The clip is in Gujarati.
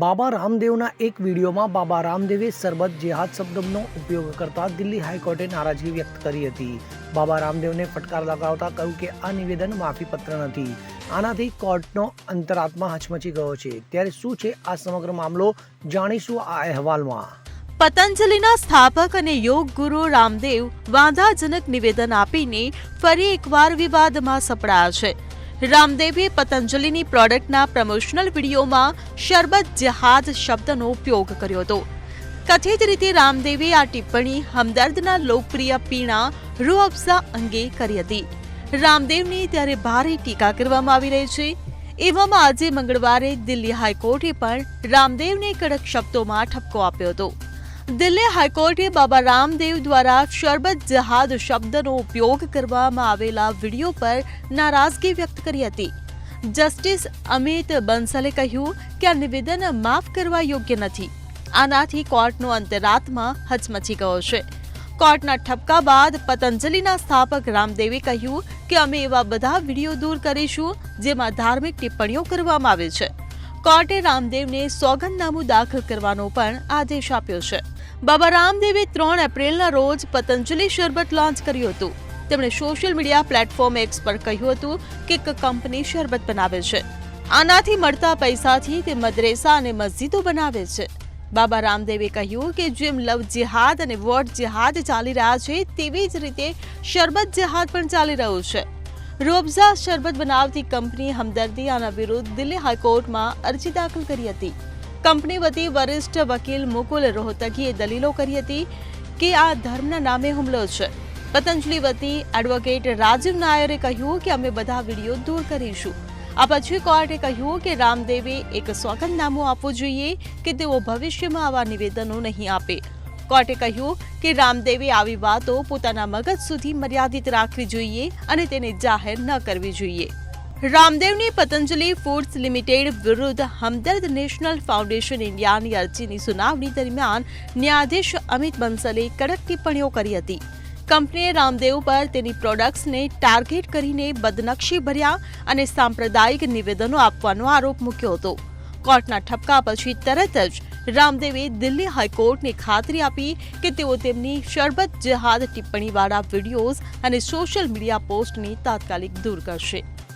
બાબા રામદેવના એક વિડીયોમાં બાબા રામદેવે સરબત જેહાદ શબ્દનો ઉપયોગ કરતા દિલ્હી હાઈકોર્ટે નારાજગી વ્યક્ત કરી હતી. બાબા રામદેવને ફટકાર લગાવતા કહ્યું કે આ નિવેદન માફીપત્ર નથી. આનાથી કોર્ટનો અંતરાત્મા હચમચી ગયો છે. ત્યારે શું છે આ સમગ્ર મામલો જાણીશું આ અહેવાલમાં. પતંજલિના સ્થાપક અને યોગ ગુરુ રામદેવ વાંધાજનક નિવેદન આપીને ફરી એકવાર વિવાદમાં સપડાયા છે. રામદેવે પતંજલિની પ્રોડક્ટના પ્રમોશનલ વિડીયોમાં શરબત જહાજ શબ્દનો ઉપયોગ કર્યો હતો. કથિત રીતે રામદેવે આ ટિપ્પણી હમદર્દના લોકપ્રિય પીણા રૂઅફઝા અંગે કરી હતી. રામદેવની ત્યારે ભારે ટીકા કરવામાં આવી રહી છે. એવામાં આજે મંગળવારે દિલ્હી હાઈકોર્ટે પણ રામદેવને કડક શબ્દોમાં ઠપકો આપ્યો હતો. દિલ્હી હાઈકોર્ટે બાબા રામદેવ દ્વારા શરબત જહાદ શબ્દનો ઉપયોગ કરવામાં આવેલા વીડિયો પર નારાજગી વ્યક્ત કરી હતી. જસ્ટિસ અમિત બંસલે કહ્યું કે આ નિવેદન માફ કરવા યોગ્ય નથી. આનાથી કોર્ટનો અંતરાત્મા હચમચી ગયો છે. કોર્ટના ઠપકા બાદ પતંજલિના સ્થાપક રામદેવે કહ્યું કે અમે એવા બધા વીડિયો દૂર કરીશું જેમાં ધાર્મિક ટિપ્પણીઓ કરવામાં આવે છે. કોર્ટે રામદેવને સોગંદનામું દાખલ કરવાનો પણ આદેશ આપ્યો છે. બાબા રામદેવે ત્રણ એપ્રિલના રોજ પતંજલિ શરબત લોન્ચ કર્યું હતું. તેમણે સોશિયલ મીડિયા પ્લેટફોર્મ એક્સ પર કહ્યું હતું કે કંપની શરબત બનાવે છે. આનાથી મળતા પૈસાથી તે મદરેસા અને મસ્જિદો બનાવે છે. બાબા રામદેવે કહ્યું કે જેમ લવ જેહાદ અને વોટ જિહાદ ચાલી રહ્યા છે, તેવી જ રીતે શરબત જિહાદ પણ ચાલી રહ્યું છે. રોબઝા શરબત બનાવતી કંપની હમદર્દી આના વિરુદ્ધ દિલ્હી હાઈકોર્ટમાં અરજી દાખલ કરી હતી. કંપની વતી વરિષ્ઠ વકીલ મુકુલ રોહતગીએ દલીલો કરી હતી કે આ ધર્મના નામે હુમલો છે. પતંજલિ વતી એડવોકેટ રાજીવ નાયરે કહ્યું કે અમે બધા વીડિયો દૂર કરીશું. આ પછી કોર્ટે કહ્યું કે રામદેવે એક સોગંદનામું આપવું જોઈએ કે તેઓ ભવિષ્યમાં આવા નિવેદનો નહીં આપે. કોર્ટે કહ્યું કે રામદેવે આવી વાતો પોતાના મગજ સુધી મર્યાદિત રાખવી જોઈએ અને તેને જાહેર ન કરવી જોઈએ. રામદેવની પતંજલિ ફૂડ્સ લિમિટેડ વિરુદ્ધ હમદર્દ નેશનલ ફાઉન્ડેશન ઇન્ડિયાની અરજીની સુનાવણી દરમિયાન ન્યાયાધીશ અમિત બંસલે કડક ટિપ્પણીઓ કરી હતી. કંપનીએ રામદેવ પર તેની પ્રોડક્ટ્સને ટાર્ગેટ કરીને બદનક્ષી ભર્યા અને સાંપ્રદાયિક નિવેદનો આપવાનો આરોપ મૂક્યો હતો. કોર્ટના ઠપકા પછી તરત જ રામદેવે દિલ્હી હાઈકોર્ટને ખાતરી આપી કે તેઓ તેમની શરબત જહાદ ટિપ્પણીવાળા વિડીયોઝ અને સોશિયલ મીડિયા પોસ્ટને તાત્કાલિક દૂર કરશે.